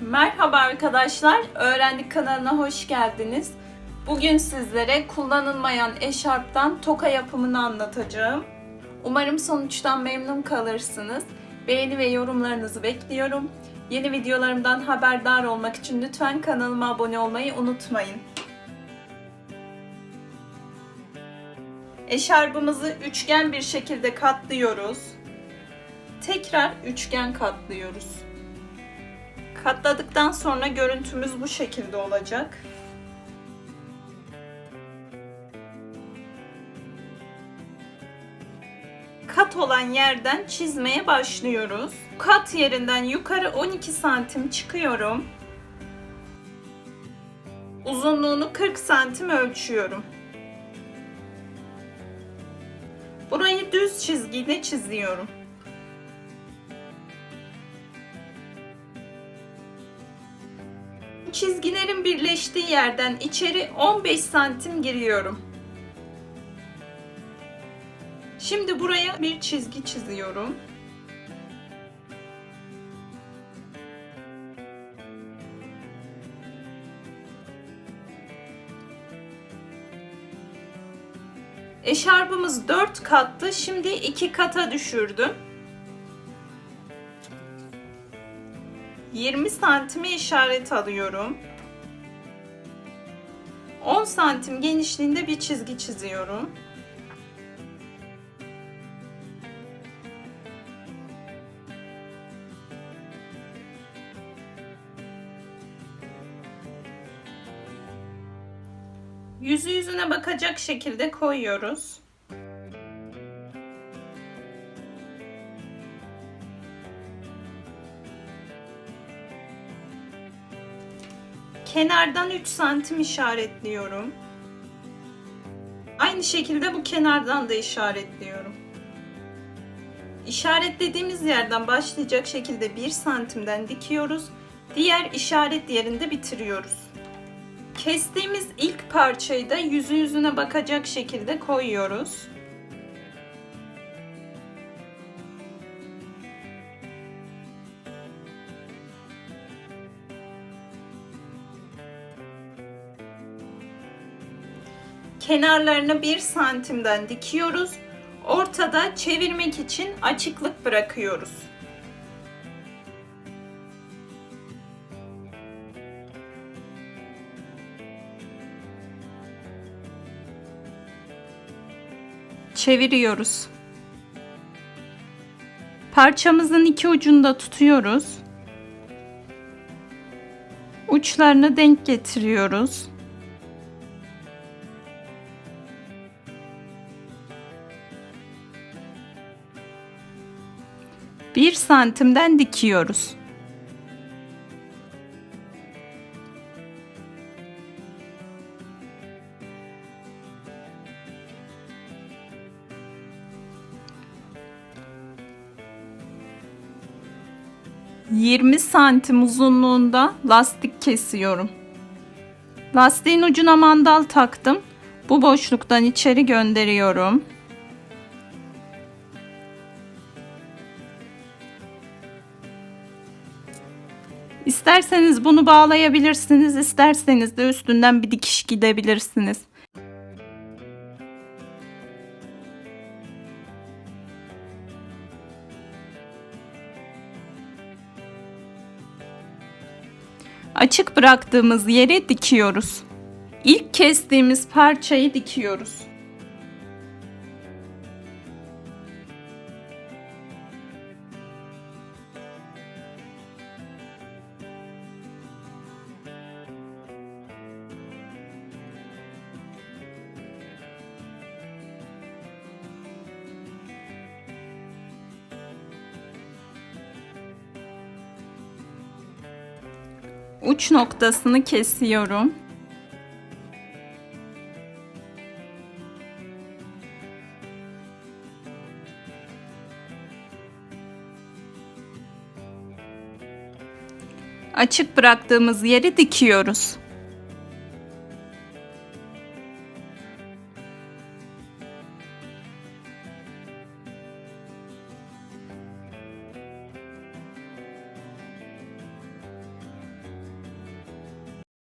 Merhaba arkadaşlar, Öğrendik kanalına hoş geldiniz. Bugün sizlere kullanılmayan eşarptan toka yapımını anlatacağım. Umarım sonuçtan memnun kalırsınız. Beğeni ve yorumlarınızı bekliyorum. Yeni videolarımdan haberdar olmak için lütfen kanalıma abone olmayı unutmayın. Eşarbımızı üçgen bir şekilde katlıyoruz. Tekrar üçgen katlıyoruz. Katladıktan sonra görüntümüz bu şekilde olacak. Kat olan yerden çizmeye başlıyoruz. Kat yerinden yukarı 12 santim çıkıyorum. Uzunluğunu 40 santim ölçüyorum. Burayı düz çizgiyle çiziyorum. Çizgilerin birleştiği yerden içeri 15 santim giriyorum. Şimdi buraya bir çizgi çiziyorum. Eşarbımız 4 kattı. Şimdi 2 kata düşürdüm. 20 santime işaret alıyorum. 10 santim genişliğinde bir çizgi çiziyorum. Yüzü yüzüne bakacak şekilde koyuyoruz. Kenardan 3 santim işaretliyorum. Aynı şekilde bu kenardan da işaretliyorum. İşaretlediğimiz yerden başlayacak şekilde 1 santimden dikiyoruz. Diğer işaret yerinde bitiriyoruz. Kestiğimiz ilk parçayı da yüzü yüzüne bakacak şekilde koyuyoruz. Kenarlarını 1 santimden dikiyoruz. Ortada çevirmek için açıklık bırakıyoruz. Çeviriyoruz. Parçamızın iki ucunu da tutuyoruz. Uçlarını denk getiriyoruz. Bir santimden dikiyoruz. ...20 santim uzunluğunda lastik kesiyorum. Lastiğin ucuna mandal taktım. Bu boşluktan içeri gönderiyorum. İsterseniz bunu bağlayabilirsiniz, isterseniz de üstünden bir dikiş gidebilirsiniz. Açık bıraktığımız yere dikiyoruz. İlk kestiğimiz parçayı dikiyoruz. Uç noktasını kesiyorum. Açık bıraktığımız yeri dikiyoruz.